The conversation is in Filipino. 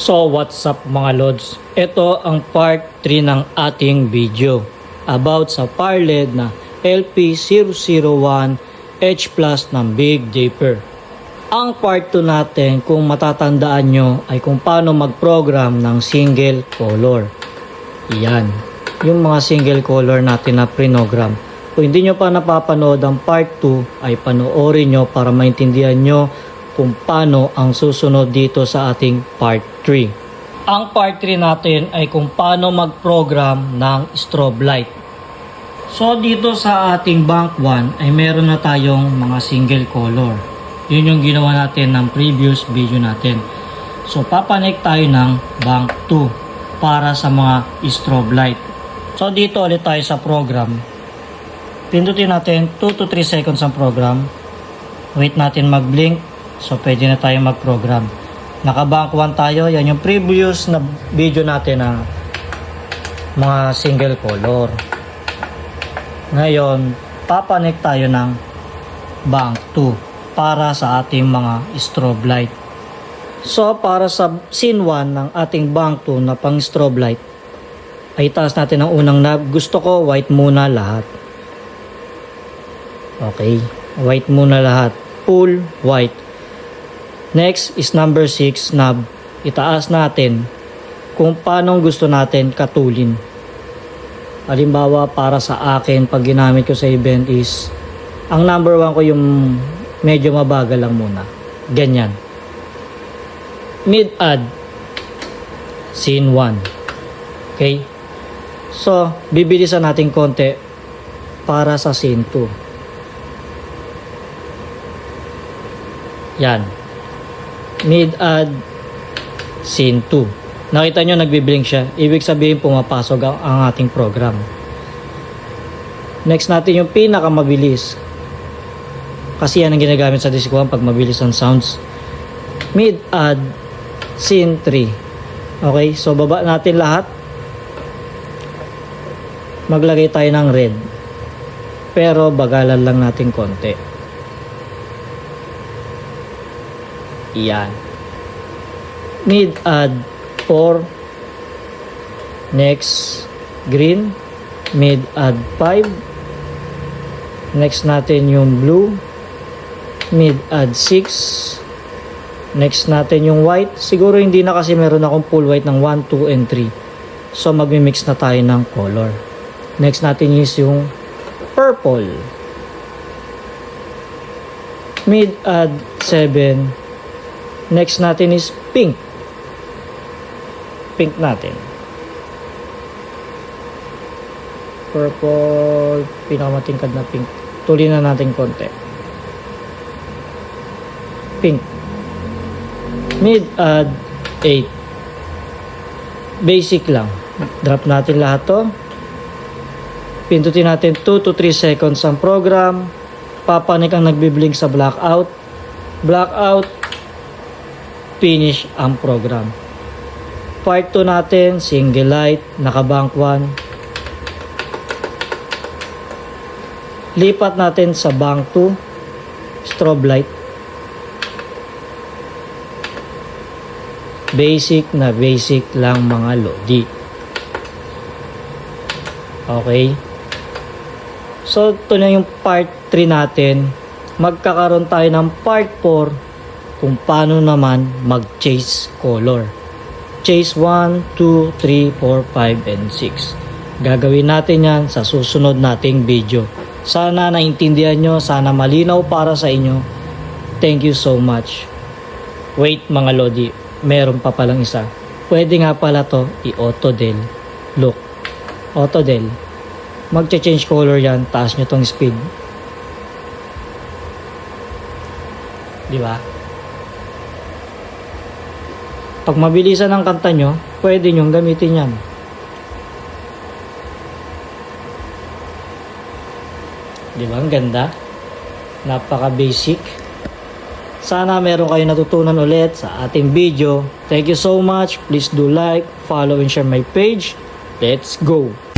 So what's up mga lods? Ito ang part 3 ng ating video about sa Parled na LP001H Plus ng Big Dipper. Ang part 2 natin kung matatandaan nyo ay kung paano mag-program ng single color. Yan. Yung mga single color natin na prinogram. Kung hindi nyo pa napapanood ang part 2 ay panoorin nyo para maintindihan nyo kung paano ang susunod dito sa ating part 3. Ang part 3 natin ay kung paano mag-program ng strobe light. So dito sa ating bank 1 ay meron na tayong mga single color. Yun yung ginawa natin ng previous video natin. So papanek tayo ng bank 2 para sa mga strobe light. So dito ulit tayo sa program. Pindutin natin 2 to 3 seconds ang program. Wait natin mag-blink. So pwede na tayo mag-program. Naka-bank 1 tayo. Yan yung previous na video natin ng mga single color. Ngayon, papanek tayo ng bank 2 para sa ating mga strobe light. So, para sa scene 1 ng ating bank 2 na pang strobe light, ay taas natin ang unang knob. Gusto ko white muna lahat. Okay. White muna lahat. Full white. Next is number 6 knob. Itaas natin kung paano gusto natin katulin. Halimbawa, para sa akin, pag ginamit ko sa event is, ang number 1 ko yung medyo mabagal lang muna. Ganyan. Mid-add. Scene 1. Okay? So, bibilisan natin konti para sa scene 2. Yan. Mid-add. Scene 2. Nakita nyo, nagbiblink siya. Ibig sabihin, pumapasok ang, ating program. Next natin yung pinakamabilis. Kasi yan ang ginagamit sa Disc 1 pag mabilis ang sounds. Mid-add. Scene 3. Okay, so baba natin lahat. Maglagay tayo ng red. Pero bagalan lang natin konti. Yan. Mid add 4. Next, green. Mid add 5. Next natin yung blue. Mid add 6. Next natin yung white. Siguro hindi na kasi meron akong full white ng 1, 2, and 3. So magmi-mix na tayo ng color. Next natin is yung purple. Mid add 7. Next natin is pink. Pink natin. Purple, pinakamatingkad na pink. Tuloy na natin konti. Pink mid add 8 basic lang drop natin lahat to pindutin natin 2 to 3 seconds ang program papanik ang nagbiblink sa blackout blackout finish ang program part 2 natin single light naka bank 1 lipat natin sa bank 2 strobe light basic na basic lang mga lodi. Okay? So, ito na yung part 3 natin. Magkakaroon tayo ng part 4 kung paano naman mag-chase color. Chase 1, 2, 3, 4, 5, and 6. Gagawin natin yan sa susunod nating video. Sana naintindihan nyo, sana malinaw para sa inyo. Thank you so much. Wait mga lodi, meron pa palang isa. Pwede nga pala to i-auto-del. Look. Auto-del. Magche-change color yan. Taas nyo tong speed. Di ba? Pag mabilisan ang kanta nyo, pwede nyo gamitin yan. Di ba? Ang ganda. Napaka-basic. Sana meron kayo natutunan ulit sa ating video. Thank you so much. Please do like, follow, and share my page. Let's go!